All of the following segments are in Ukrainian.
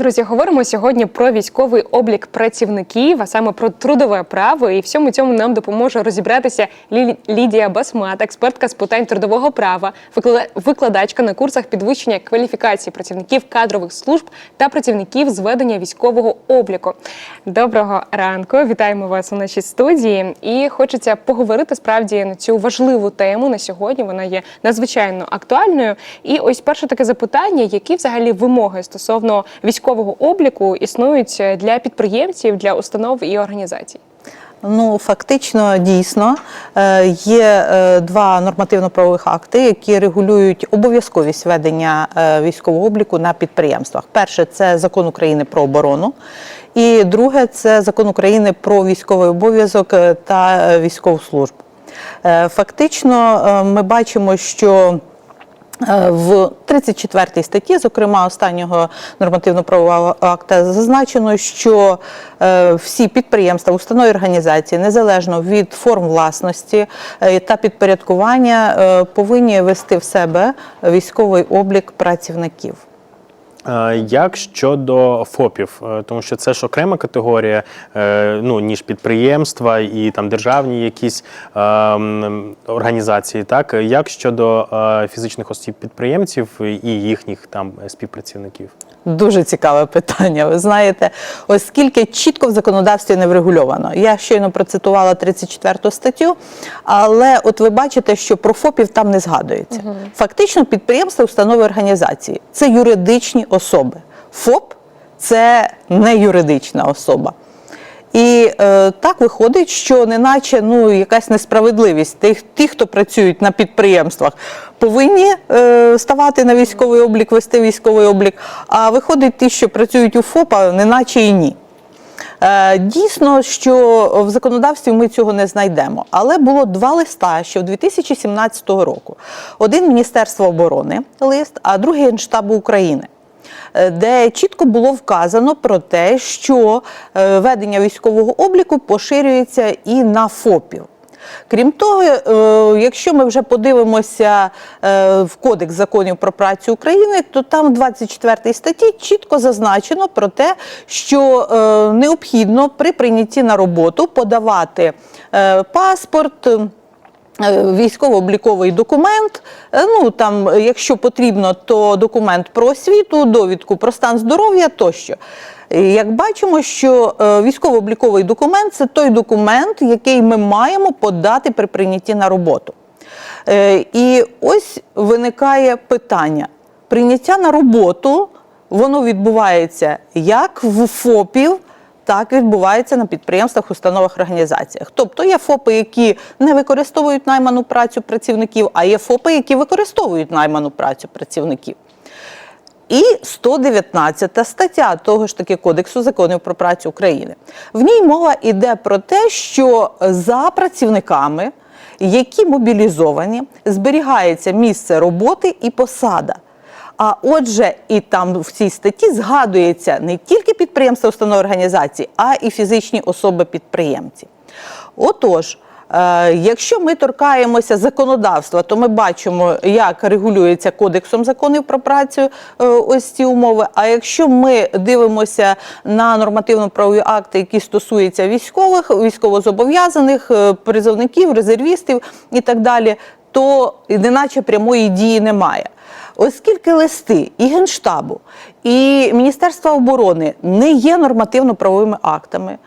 Друзі, говоримо сьогодні про військовий облік працівників, а саме про трудове право. І всьому цьому нам допоможе розібратися Лі- Лідія Басмат, експертка з питань трудового права, викла- викладачка на курсах підвищення кваліфікації працівників кадрових служб та працівників з ведення військового обліку. Доброго ранку, вітаємо вас у нашій студії. І хочеться поговорити справді на цю важливу тему на сьогодні. Вона є надзвичайно актуальною. І ось перше таке запитання: які взагалі вимоги стосовно військового обліку існують для підприємців, для установ і організацій? Ну, фактично, дійсно е, є е, два нормативно-правових акти, які регулюють обов'язковість ведення е, військового обліку на підприємствах. Перше це закон України про оборону, і друге це закон України про військовий обов'язок е, та е, військову службу. Е, Фактично, е, ми бачимо, що Е, В 34 статті, зокрема останнього нормативно-правового акта, зазначено, що е, всі підприємства, установи організації, незалежно від форм власності е, та підпорядкування, е, повинні вести в себе військовий облік працівників. Е, Як щодо ФОПів, Е, тому що це ж окрема категорія, е, ну ніж підприємства і там державні якісь ем, організації, так як щодо фізичних осіб підприємців і їхніх там співпрацівників? Дуже цікаве питання. Ви знаєте, оскільки чітко в законодавстві не врегульовано. Я щойно процитувала 34 статтю, але от ви бачите, що про ФОПів там не згадується. Фактично, підприємства, установи організації це юридичні особи. ФОП це не юридична особа. І е, так виходить, що неначе ну якась несправедливість. Тих, ті, хто працюють на підприємствах, повинні е, ставати на військовий облік, вести військовий облік. А виходить, ті, що працюють у ФОПа, неначе і ні. Е, Дійсно, що в законодавстві ми цього не знайдемо. Але було два листа ще в 2017 року. Один Міністерства оборони лист, а другий Генштабу України. Е, Де чітко було вказано про те, що е, ведення військового обліку поширюється і на ФОПів. Крім того, е, якщо ми вже подивимося в Кодекс законів про працю України, то там в 24 статті чітко зазначено про те, що необхідно при прийнятті на роботу подавати паспорт. Е, Військово-обліковий документ, е, ну там, якщо потрібно, то документ про освіту, довідку про стан здоров'я тощо. Як бачимо, що е, військово-обліковий документ це той документ, який ми маємо подати при прийнятті на роботу. І ось виникає питання: прийняття на роботу воно відбувається як в ФОПів, так відбувається на підприємствах, установах, організаціях. Тобто є ФОПи, які не використовують найману працю працівників, а є ФОПи, які використовують найману працю працівників. І 119 стаття того ж таки Кодексу законів про працю України. В ній мова йде про те, що за працівниками, які мобілізовані, зберігається місце роботи і посада. А отже, і там в цій статті згадується не тільки підприємства, установи організації, а і фізичні особи-підприємці. Отож, е, якщо ми торкаємося законодавства, то ми бачимо, як регулюється кодексом законів про працю е, ось ці умови. А якщо ми дивимося на нормативно-правові акти, які стосуються військових, військовозобов'язаних, е, призовників, резервістів і так далі, то неначе прямої дії немає. Оскільки листи і Генштабу, і Міністерства оборони не є нормативно-правовими актами,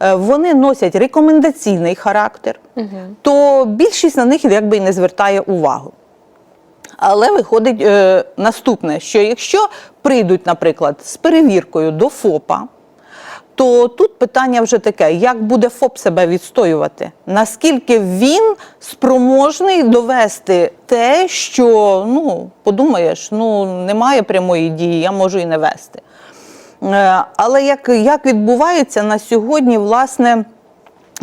е, вони носять рекомендаційний характер, то більшість на них якби і не звертає увагу. Але виходить е, наступне: що якщо прийдуть, наприклад, з перевіркою до ФОПа, то тут питання вже таке: як буде ФОП себе відстоювати? Наскільки він спроможний довести те, що ну подумаєш, ну немає прямої дії, я можу і не вести. Е, Але як, як відбувається на сьогодні, власне.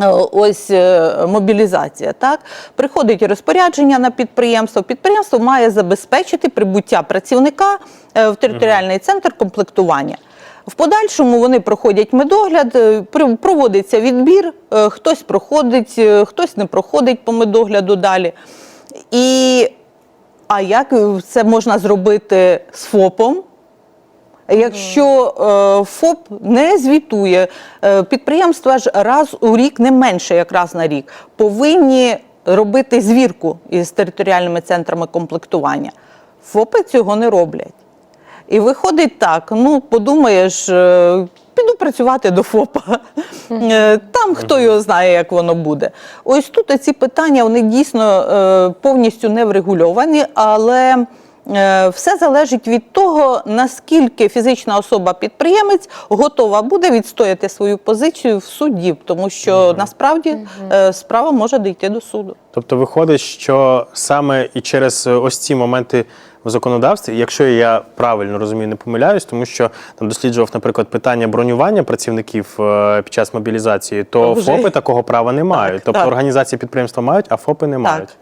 Е, Ось е, мобілізація, так приходить розпорядження на підприємство. Підприємство має забезпечити прибуття працівника в територіальний центр комплектування. В подальшому вони проходять медогляд, е, проводиться відбір, е, хтось проходить, е, хтось не проходить по медогляду далі. І, а як це можна зробити з ФОПом? Якщо е, ФОП не звітує, е, підприємства ж раз у рік, не менше як раз на рік, повинні робити звірку із територіальними центрами комплектування. ФОПи цього не роблять. І виходить так: ну, подумаєш, е, піду працювати до ФОПа. Е, Там хто його знає, як воно буде. Ось тут ці питання вони дійсно е, повністю не врегульовані, але все залежить від того, наскільки фізична особа-підприємець готова буде відстояти свою позицію в суді, тому що насправді е, справа може дійти до суду. Тобто виходить, що саме і через ось ці моменти в законодавстві, якщо я правильно розумію, не помиляюсь, тому що там досліджував, наприклад, питання бронювання працівників е, під час мобілізації, то Вже. ФОПи такого права не мають. тобто так. організації підприємства мають, а ФОПи не мають.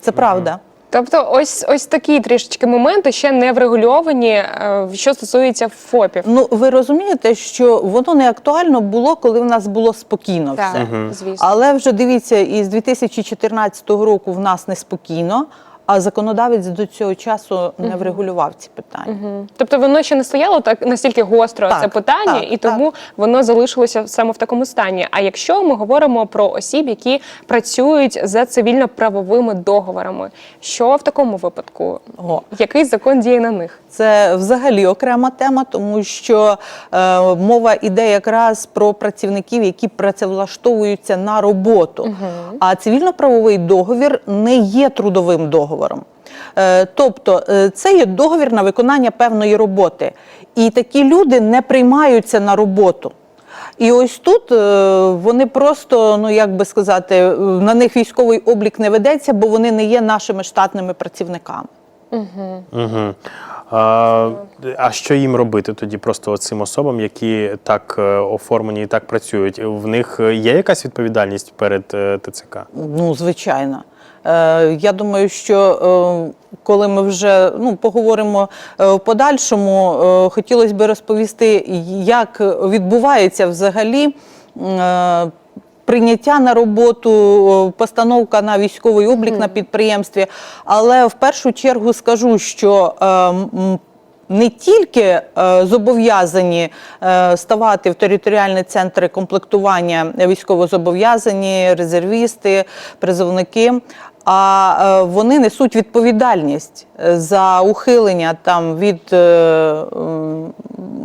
Це правда. Тобто, ось ось такі трішечки моменти ще не врегульовані, е, що стосується ФОПів. Ну, ви розумієте, що воно не актуально було, коли в нас було спокійно Так, все. звісно. Але вже дивіться, із 2014 року в нас неспокійно, а законодавець до цього часу не врегулював ці питання. Мгм. Тобто воно ще не стояло так настільки гостро Так, це питання, так, і тому воно залишилося саме в такому стані. А якщо ми говоримо про осіб, які працюють за цивільно-правовими договорами, що в такому випадку? О. Який закон діє на них? Це взагалі окрема тема, тому що е, мова йде якраз про працівників, які працевлаштовуються на роботу. А цивільно-правовий договір не є трудовим договором. Е, тобто е, це є договір на виконання певної роботи. І такі люди не приймаються на роботу. І ось тут е, вони просто, ну як би сказати, на них військовий облік не ведеться, бо вони не є нашими штатними працівниками. Угу. А, а що їм робити тоді просто цим особам, які так оформлені і так працюють? В них є якась відповідальність перед ТЦК? Ну, звичайно. Е, я думаю, що е, коли ми вже ну, поговоримо е, в подальшому, хотілося б розповісти, як відбувається взагалі. Прийняття на роботу, постановка на військовий облік на підприємстві. Але в першу чергу скажу, що е, не тільки е, зобов'язані е, ставати в територіальні центри комплектування військовозобов'язані, резервісти, призовники. А е, вони несуть відповідальність за ухилення там від,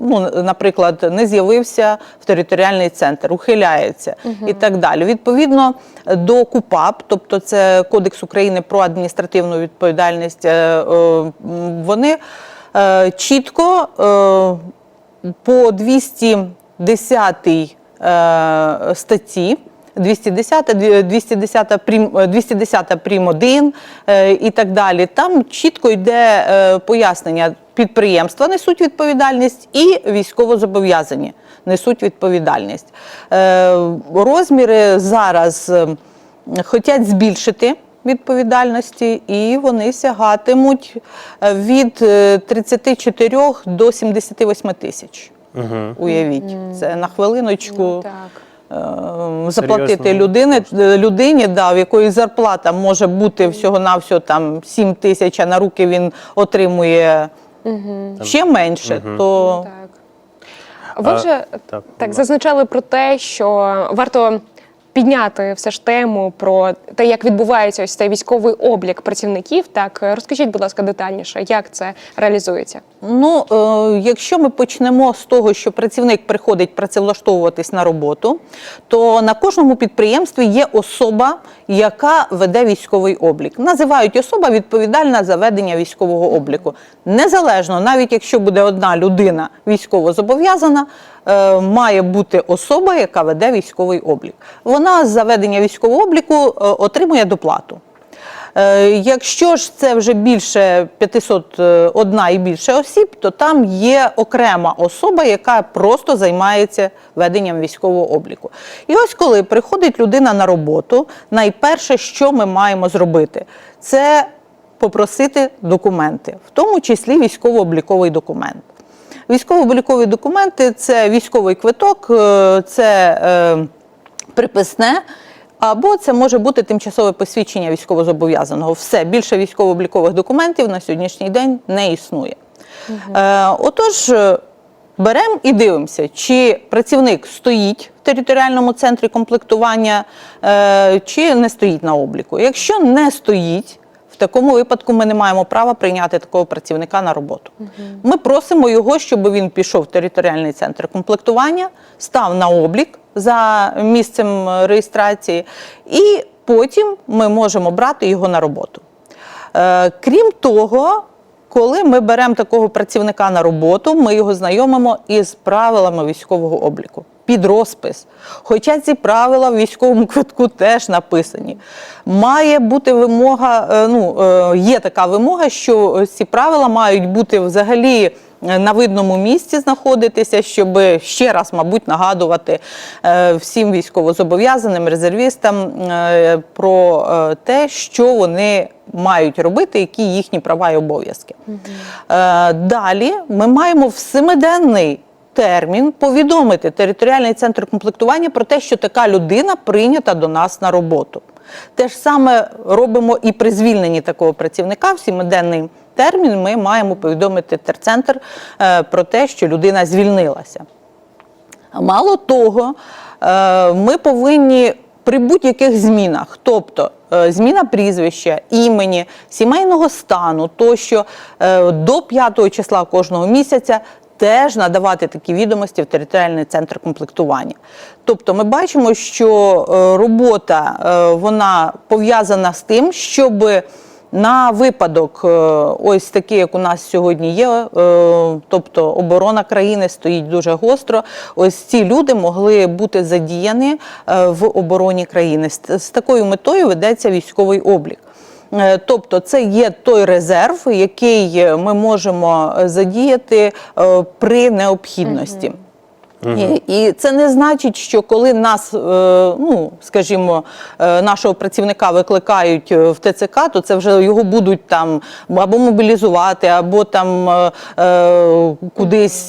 ну, наприклад, не з'явився в територіальний центр, ухиляється і так далі. Відповідно до КУПАП, тобто це Кодекс України про адміністративну відповідальність, вони чітко е, по 210 е, статті. 210, 210 прим, 210 прим 1 е, і так далі. Там чітко йде е, пояснення. Підприємства несуть відповідальність і військовозобов'язані несуть відповідальність. Е, розміри зараз е, хочуть збільшити відповідальності, і вони сягатимуть е, від е, 34 до 78 тисяч. Угу. Уявіть, це на хвилиночку Так. е, заплатити Серйозно. людини, людині, да, в якої зарплата може бути всього-навсього там 7 тисяч, а на руки він отримує ще менше, то Так. Ви А, вже так, так, зазначали про те, що варто підняти все ж тему про те, як відбувається ось цей військовий облік працівників. Так розкажіть, будь ласка, детальніше, як це реалізується? Ну, е, якщо ми почнемо з того, що працівник приходить працевлаштовуватись на роботу, то на кожному підприємстві є особа, яка веде військовий облік. Називають особа відповідальна за ведення військового обліку. Незалежно, навіть якщо буде одна людина військово зобов'язана, е, має бути особа, яка веде військовий облік. Вона з заведення військового обліку е, отримує доплату. Е, Якщо ж це вже більше 501 і більше осіб, то там є окрема особа, яка просто займається веденням військового обліку. І ось коли приходить людина на роботу, найперше, що ми маємо зробити, це попросити документи, в тому числі військово-обліковий документ. Військово-облікові документи це військовий квиток, е, це е, приписне, або це може бути тимчасове посвідчення військовозобов'язаного. Все більше військово-облікових документів на сьогоднішній день не існує. Е, отож, беремо і дивимося, чи працівник стоїть в територіальному центрі комплектування, е, чи не стоїть на обліку. Якщо не стоїть, такому випадку ми не маємо права прийняти такого працівника на роботу. Ми просимо його, щоб він пішов в територіальний центр комплектування, став на облік за місцем е, реєстрації, і потім ми можемо брати його на роботу. Е, Крім того, коли ми беремо такого працівника на роботу, ми його знайомимо із правилами військового обліку під розпис. Хоча ці правила в військовому квитку теж написані. Має бути вимога, е, ну, е, є така вимога, що ці правила мають бути взагалі е, на видному місці знаходитися, щоб ще раз, мабуть, нагадувати всім військовозобов'язаним резервістам про те, що вони мають робити, які їхні права і обов'язки. Е, Далі ми маємо в семиденний термін повідомити територіальний центр комплектування про те, що така людина прийнята до нас на роботу. Те ж саме робимо і при звільненні такого працівника в сімиденний термін. Ми маємо повідомити терцентр е, про те, що людина звільнилася. Мало того, е, ми повинні при будь-яких змінах, тобто е, зміна прізвища, імені, сімейного стану, тощо до 5 числа кожного місяця. Теж надавати такі відомості в територіальний центр комплектування. Тобто ми бачимо, що е, робота е, вона пов'язана з тим, щоб на випадок, е, ось такий, як у нас сьогодні є, тобто оборона країни стоїть дуже гостро. Ось ці люди могли бути задіяні в обороні країни. З такою метою ведеться військовий облік. Е, Тобто це є той резерв, який ми можемо задіяти е, при необхідності. І, і це не значить, що коли нас, е, ну скажімо, е, нашого працівника викликають в ТЦК, то це вже його будуть там або мобілізувати, або там кудись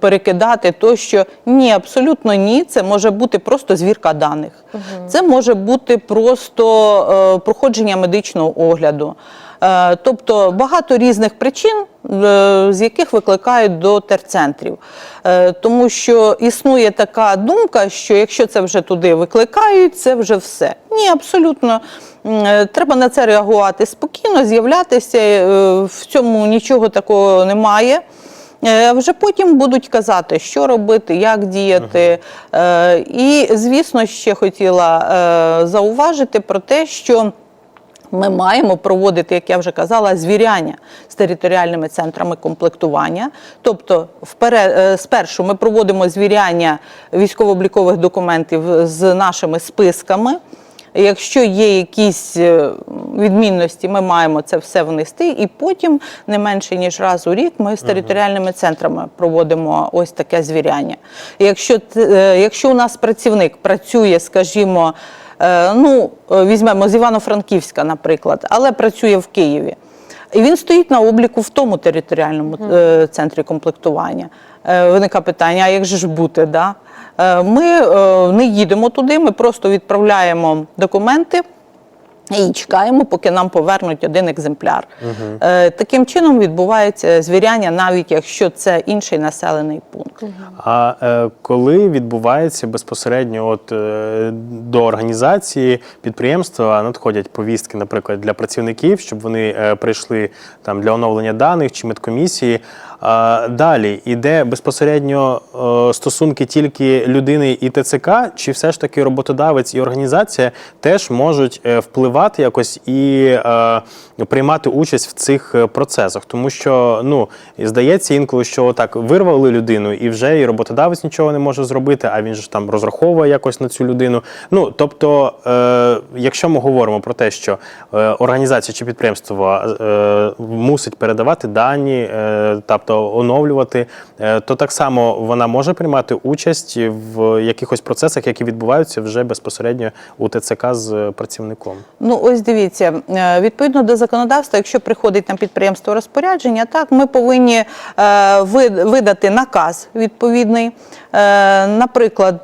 перекидати. Тощо ні, абсолютно ні. Це може бути просто звірка даних. Це може бути просто проходження медичного огляду. Тобто багато різних причин, з яких викликають до терцентрів. Е, Тому що існує така думка, що якщо це вже туди викликають, це вже все. Ні, абсолютно. Е, Треба на це реагувати спокійно, з'являтися. е, В цьому нічого такого немає. Е, Вже потім будуть казати, що робити, як діяти. Е, І, звісно, ще хотіла е, зауважити про те, що ми маємо проводити, як я вже казала, звіряння з територіальними центрами комплектування. Тобто, вперед, е, спершу ми проводимо звіряння військово-облікових документів з нашими списками. Якщо є якісь е, відмінності, ми маємо це все внести, і потім не менше ніж раз у рік ми з територіальними центрами проводимо ось таке звіряння. Якщо, е, якщо у нас працівник працює, скажімо, ну е, візьмемо з Івано-Франківська, наприклад, але працює в Києві. І він стоїть на обліку в тому територіальному е, центрі комплектування. Е, Виникає питання, а як же ж бути? Да? Е, Ми е, не їдемо туди, ми просто відправляємо документи. І чекаємо, поки нам повернуть один екземпляр. Е, Таким чином відбувається звіряння, навіть якщо це інший населений пункт. А е, коли відбувається безпосередньо от, е, до організації підприємства надходять повістки, наприклад, для працівників, щоб вони е, прийшли там для оновлення даних чи медкомісії. Далі іде безпосередньо е, стосунки тільки людини і ТЦК, чи все ж таки роботодавець і організація теж можуть е, впливати якось і е, приймати участь в цих процесах, тому що ну здається інколи, що так вирвали людину, і вже і роботодавець нічого не може зробити, а він ж там розраховує якось на цю людину. Ну тобто, якщо ми говоримо про те, що організація чи підприємство мусить передавати дані, е, тобто оновлювати, е, то так само вона може приймати участь в якихось процесах, які відбуваються вже безпосередньо у ТЦК з працівником. Ну, ось дивіться, е, відповідно до законодавства, якщо приходить на підприємство розпорядження, так ми повинні е, видати наказ відповідний. Наприклад,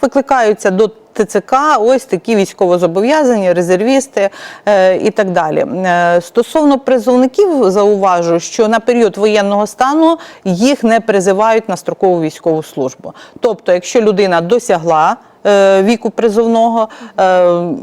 викликаються до ТЦК, ось такі військовозобов'язані, резервісти е, і так далі. Е, Стосовно призовників, зауважу, що на період воєнного стану їх не призивають на строкову військову службу. Тобто, якщо людина досягла е, віку призовного,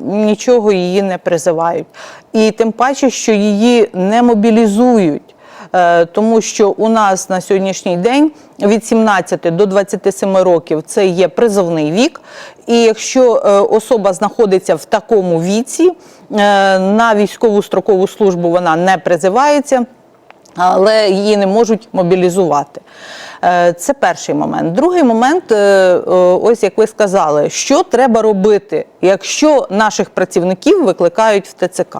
нічого її не призивають. І тим паче, що її не мобілізують. Е, Тому що у нас на сьогоднішній день від 17 до 27 років це є призовний вік. І якщо е, особа знаходиться в такому віці, е, на військову строкову службу вона не призивається але її не можуть мобілізувати. Е, Це перший момент. Другий момент, е, е, ось як ви сказали, що треба робити, якщо наших працівників викликають в ТЦК.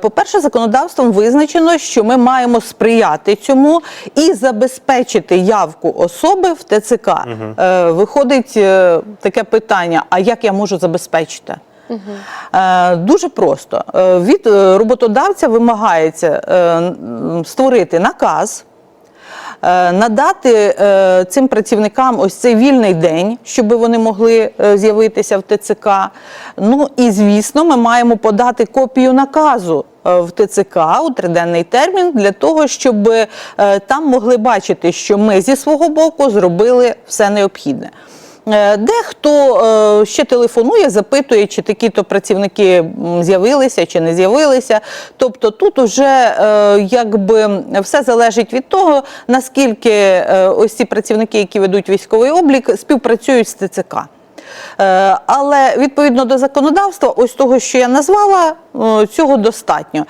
По-перше, законодавством визначено, що ми маємо сприяти цьому і забезпечити явку особи в ТЦК. Е, Виходить таке питання: а як я можу забезпечити? Е, Дуже просто. Е, Від е, роботодавця вимагається створити наказ, надати цим працівникам ось цей вільний день, щоб вони могли з'явитися в ТЦК. Ну і звісно, ми маємо подати копію наказу. В ТЦК у триденний термін для того, щоб там могли бачити, що ми зі свого боку зробили все необхідне. Е, Дехто е, ще телефонує, запитує, чи такі-то працівники з'явилися чи не з'явилися. Тобто тут уже е, якби все залежить від того, наскільки ось ці працівники, які ведуть військовий облік, співпрацюють з ТЦК. Але відповідно до законодавства, ось того, що я назвала, цього достатньо.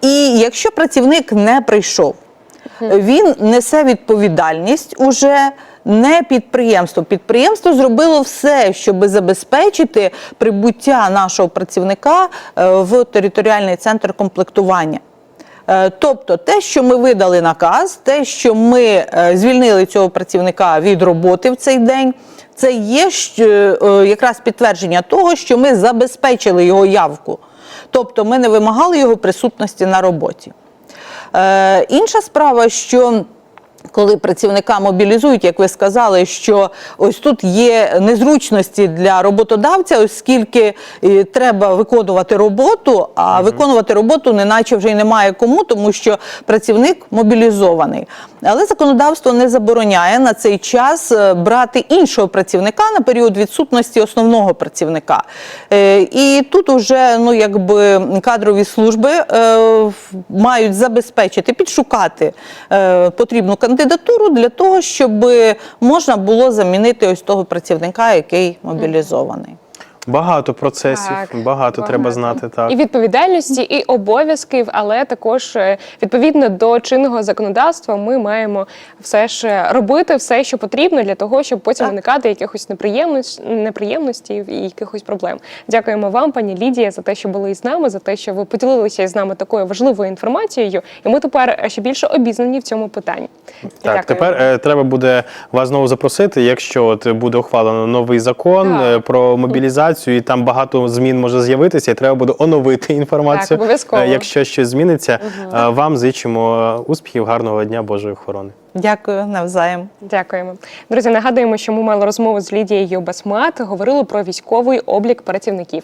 І якщо працівник не прийшов, він несе відповідальність уже не підприємство. Підприємство зробило все, щоб забезпечити прибуття нашого працівника е, в територіальний центр комплектування. Е, Тобто те, що ми видали наказ, те, що ми е, звільнили цього працівника від роботи в цей день, це є якраз підтвердження того, що ми забезпечили його явку. Тобто ми не вимагали його присутності на роботі. Інша справа, що коли працівника мобілізують, як ви сказали, що ось тут є незручності для роботодавця, оскільки е, треба виконувати роботу, а виконувати роботу неначе вже й немає кому, тому що працівник мобілізований. Але законодавство не забороняє на цей час е, брати іншого працівника на період відсутності основного працівника. Е, І тут уже ну, якби кадрові служби мають забезпечити, підшукати потрібну кандидатуру для того, щоб можна було замінити ось того працівника, який мобілізований. Багато процесів, Так, багато, треба знати. Так. І відповідальності, і обов'язків, але також е, відповідно до чинного законодавства ми маємо все ж е, робити все, що потрібно для того, щоб потім Так. уникати якихось неприємностей, неприємностей і якихось проблем. Дякуємо вам, пані Лідія, за те, що були із нами, за те, що ви поділилися з нами такою важливою інформацією, і ми тепер ще більше обізнані в цьому питанні. Так, Дякую. тепер е, треба буде вас знову запросити, якщо от буде ухвалено новий закон Так. е, про мобілізацію, і там багато змін може з'явитися, і треба буде оновити інформацію. Так, обов'язково. Е, Якщо щось зміниться, угу. вам зичимо успіхів, гарного дня, Божої охорони. Дякую навзаєм. Дякуємо. Друзі, нагадуємо, що ми мали розмову з Лідією Басмат, говорили про військовий облік працівників.